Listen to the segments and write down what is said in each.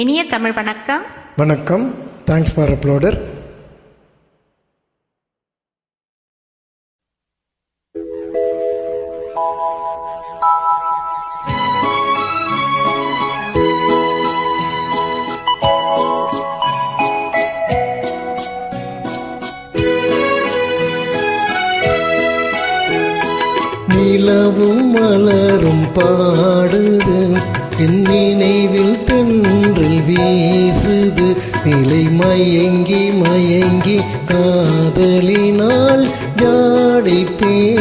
இனிய தமிழ் வணக்கம். வணக்கம். தேங்க்ஸ் ஃபார் அப்லோடர் நிலவும் மலரும் பாடுது. என்னினை வீசுது. நிலை மயங்கி மயங்கி காதலினால் ஜாடி பே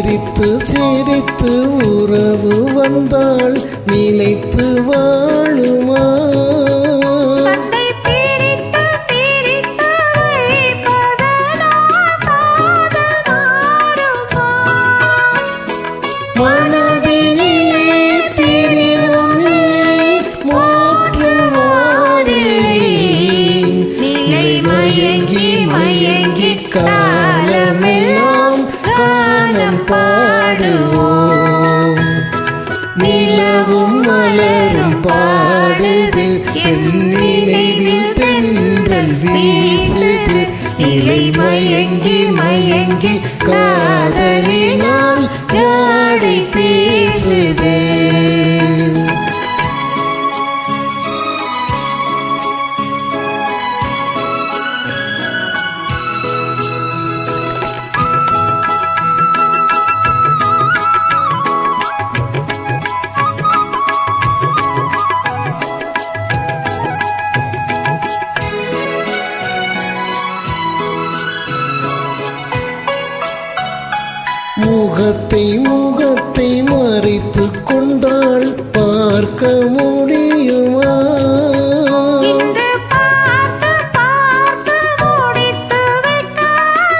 சிரித்து சிரித்து உறவு வந்தால் நிலைத்து வா. பாடுவோம் நிலவும் மலரும் பாடுது. என் நினைவில் தென்றல் வீசுது. நிலை மயங்கி மயங்கி காதலினால் யாடை பேசுது. முகத்தை முகத்தை மறைத்து கொண்டால் பார்க்க முடியுமா? இன்று பார்த்து பார்த்து முடித்து விட்டால்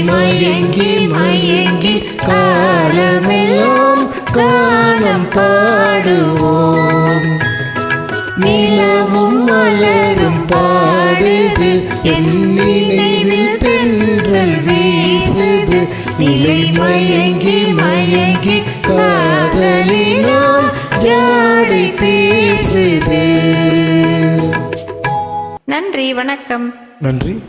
மயங்கி மயங்கி காலமெல்லாம் காலம் பாடுவோம். நிலவும் மலரும் பாடுது என் நினைவில் தென்றல் வீசுது. நிலை மயங்கி மயங்கி காதலினால் ஜாடை பேசுது. நன்றி வணக்கம். நன்றி.